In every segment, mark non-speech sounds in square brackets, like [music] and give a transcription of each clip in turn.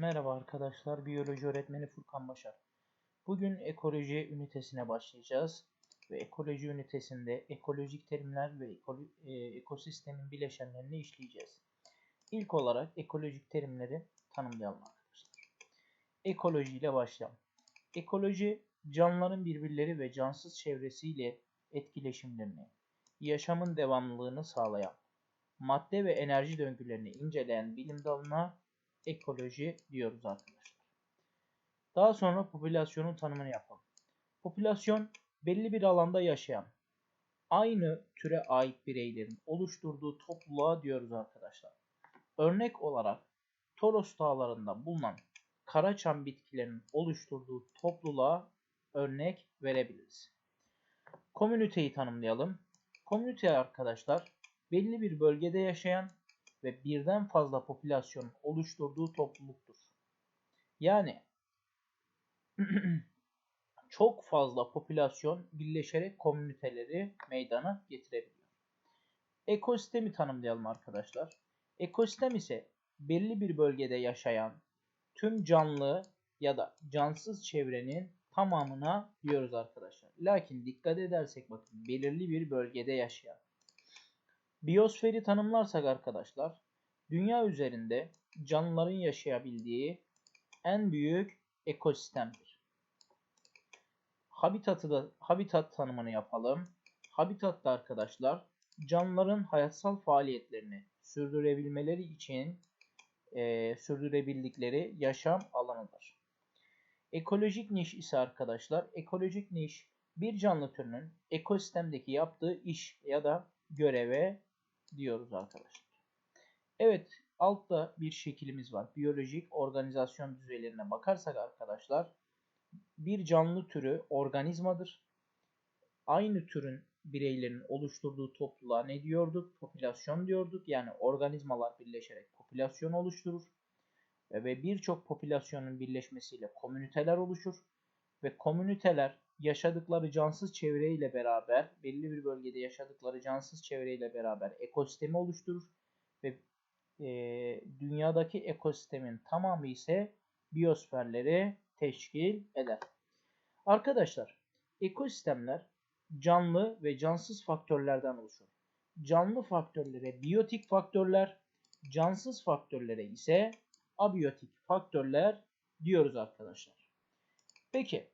Merhaba arkadaşlar, biyoloji öğretmeni Furkan Başar. Bugün ekoloji ünitesine başlayacağız ve ekoloji ünitesinde ekolojik terimler ve e, ekosistemin bileşenlerini işleyeceğiz. İlk olarak ekolojik terimleri tanımlayalım arkadaşlar. Ekoloji ile başlayalım. Ekoloji, canlıların birbirleri ve cansız çevresiyle etkileşimlerini, yaşamın devamlılığını sağlayan, madde ve enerji döngülerini inceleyen bilim dalına ekoloji diyoruz arkadaşlar. Daha sonra popülasyonun tanımını yapalım. Popülasyon belli bir alanda yaşayan, aynı türe ait bireylerin oluşturduğu topluluğa diyoruz arkadaşlar. Örnek olarak Toros dağlarında bulunan karaçam bitkilerinin oluşturduğu topluluğa örnek verebiliriz. Komüniteyi tanımlayalım. Komünite arkadaşlar belli bir bölgede yaşayan ve birden fazla popülasyonun oluşturduğu topluluktur. Yani [clears throat] çok fazla popülasyon birleşerek komüniteleri meydana getirebiliyor. Ekosistemi tanımlayalım arkadaşlar. Ekosistem ise belli bir bölgede yaşayan tüm canlı ya da cansız çevrenin tamamına diyoruz arkadaşlar. Lakin dikkat edersek bakın belirli bir bölgede yaşayan. Biyosferi tanımlarsak arkadaşlar, dünya üzerinde canlıların yaşayabildiği en büyük ekosistemdir. Habitatı da habitat tanımını yapalım. Habitatta arkadaşlar canlıların hayatsal faaliyetlerini sürdürebilmeleri için e, sürdürebildikleri yaşam alanıdır. Ekolojik niş ise arkadaşlar ekolojik niş bir canlı türünün ekosistemdeki yaptığı iş ya da göreve diyoruz arkadaşlar. Evet altta bir şekilimiz var. Biyolojik organizasyon düzeylerine bakarsak arkadaşlar bir canlı türü organizmadır. Aynı türün bireylerin oluşturduğu topluluğa ne diyorduk? Popülasyon diyorduk. Yani organizmalar birleşerek popülasyon oluşturur. Ve birçok popülasyonun birleşmesiyle komüniteler oluşur. Ve komüniteler yaşadıkları cansız çevreyle beraber belli bir bölgede yaşadıkları cansız çevreyle beraber ekosistemi oluşturur ve e, dünyadaki ekosistemin tamamı ise biyosferleri teşkil eder. Arkadaşlar ekosistemler canlı ve cansız faktörlerden oluşur. Canlı faktörlere biyotik faktörler, cansız faktörlere ise abiyotik faktörler diyoruz arkadaşlar. Peki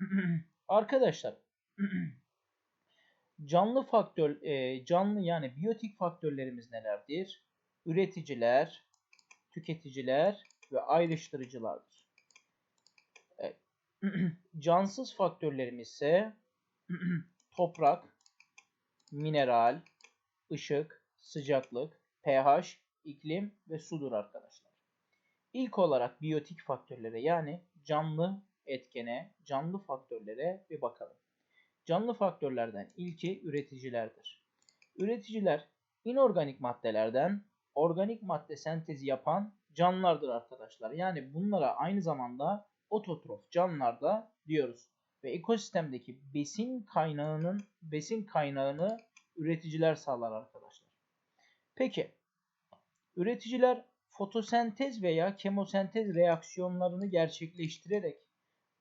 [clears throat] Arkadaşlar [clears throat] canlı faktör e, canlı yani biyotik faktörlerimiz nelerdir? Üreticiler, tüketiciler ve ayrıştırıcılardır. Evet. [clears throat] Cansız faktörlerimiz ise [clears throat] toprak, mineral, ışık, sıcaklık, pH, iklim ve sudur arkadaşlar. İlk olarak biyotik faktörlere yani canlı etkene, canlı faktörlere bir bakalım. Canlı faktörlerden ilki üreticilerdir. Üreticiler inorganik maddelerden organik madde sentezi yapan canlılardır arkadaşlar. Yani bunlara aynı zamanda ototrof canlılar da diyoruz. Ve ekosistemdeki besin kaynağının besin kaynağını üreticiler sağlar arkadaşlar. Peki üreticiler fotosentez veya kemosentez reaksiyonlarını gerçekleştirerek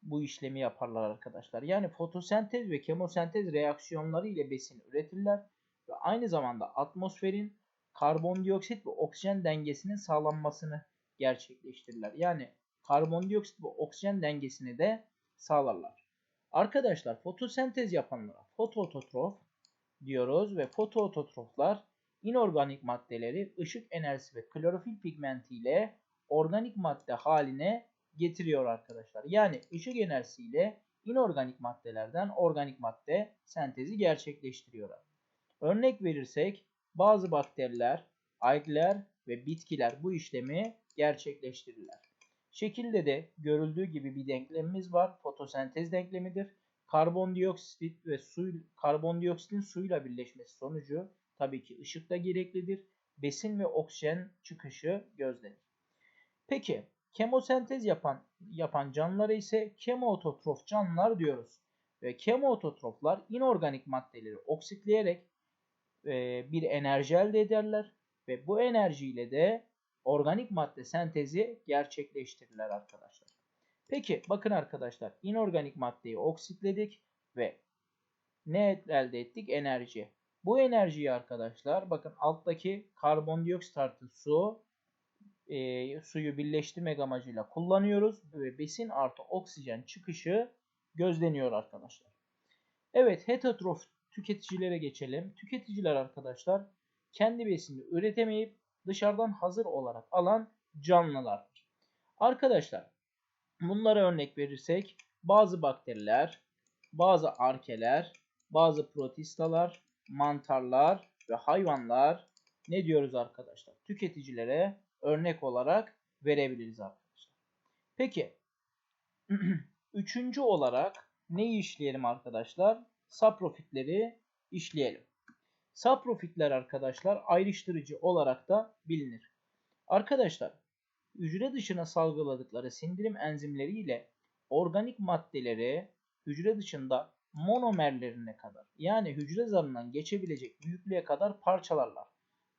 bu işlemi yaparlar arkadaşlar. Yani fotosentez ve kemosentez reaksiyonları ile besin üretirler ve aynı zamanda atmosferin karbondioksit ve oksijen dengesinin sağlanmasını gerçekleştirirler. Yani karbondioksit ve oksijen dengesini de sağlarlar. Arkadaşlar fotosentez yapanlara fotoototrof diyoruz ve fotoototroflar inorganik maddeleri ışık enerjisi ve klorofil pigmenti ile organik madde haline getiriyor arkadaşlar. Yani ışık enerjisiyle inorganik maddelerden organik madde sentezi gerçekleştiriyorlar. Örnek verirsek bazı bakteriler, algler ve bitkiler bu işlemi gerçekleştirirler. Şekilde de görüldüğü gibi bir denklemimiz var. Fotosentez denklemidir. Karbondioksit ve su, karbondioksitin suyla birleşmesi sonucu tabii ki ışık da gereklidir. Besin ve oksijen çıkışı gözlenir. Peki Kemosentez yapan yapan canlılara ise kemoototrof canlılar diyoruz. Ve kemoototroflar inorganik maddeleri oksitleyerek e, bir enerji elde ederler ve bu enerjiyle de organik madde sentezi gerçekleştirirler arkadaşlar. Peki bakın arkadaşlar inorganik maddeyi oksitledik ve ne elde ettik? Enerji. Bu enerjiyi arkadaşlar bakın alttaki karbondioksit artı su e, suyu birleştirmek amacıyla kullanıyoruz ve besin artı oksijen çıkışı gözleniyor arkadaşlar. Evet heterotrof tüketicilere geçelim. Tüketiciler arkadaşlar kendi besinini üretemeyip dışarıdan hazır olarak alan canlılardır. Arkadaşlar bunlara örnek verirsek bazı bakteriler, bazı arkeler, bazı protistalar, mantarlar ve hayvanlar ne diyoruz arkadaşlar? Tüketicilere örnek olarak verebiliriz arkadaşlar. Peki [clears throat] üçüncü olarak neyi işleyelim arkadaşlar? Saprofitleri işleyelim. Saprofitler arkadaşlar ayrıştırıcı olarak da bilinir. Arkadaşlar hücre dışına salgıladıkları sindirim enzimleri ile organik maddeleri hücre dışında monomerlerine kadar yani hücre zarından geçebilecek büyüklüğe kadar parçalarlar.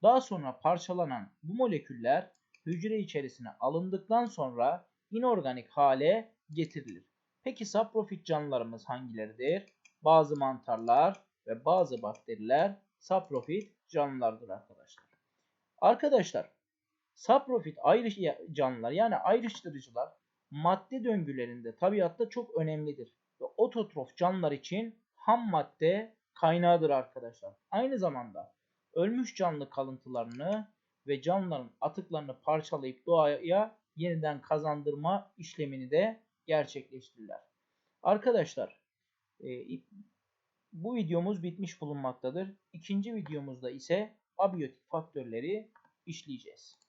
Daha sonra parçalanan bu moleküller hücre içerisine alındıktan sonra inorganik hale getirilir. Peki saprofit canlılarımız hangileridir? Bazı mantarlar ve bazı bakteriler saprofit canlılardır arkadaşlar. Arkadaşlar saprofit ayrı canlılar yani ayrıştırıcılar madde döngülerinde tabiatta çok önemlidir. Ve ototrof canlılar için ham madde kaynağıdır arkadaşlar. Aynı zamanda ölmüş canlı kalıntılarını ve canlıların atıklarını parçalayıp doğaya yeniden kazandırma işlemini de gerçekleştirirler. Arkadaşlar e, bu videomuz bitmiş bulunmaktadır. İkinci videomuzda ise abiyotik faktörleri işleyeceğiz.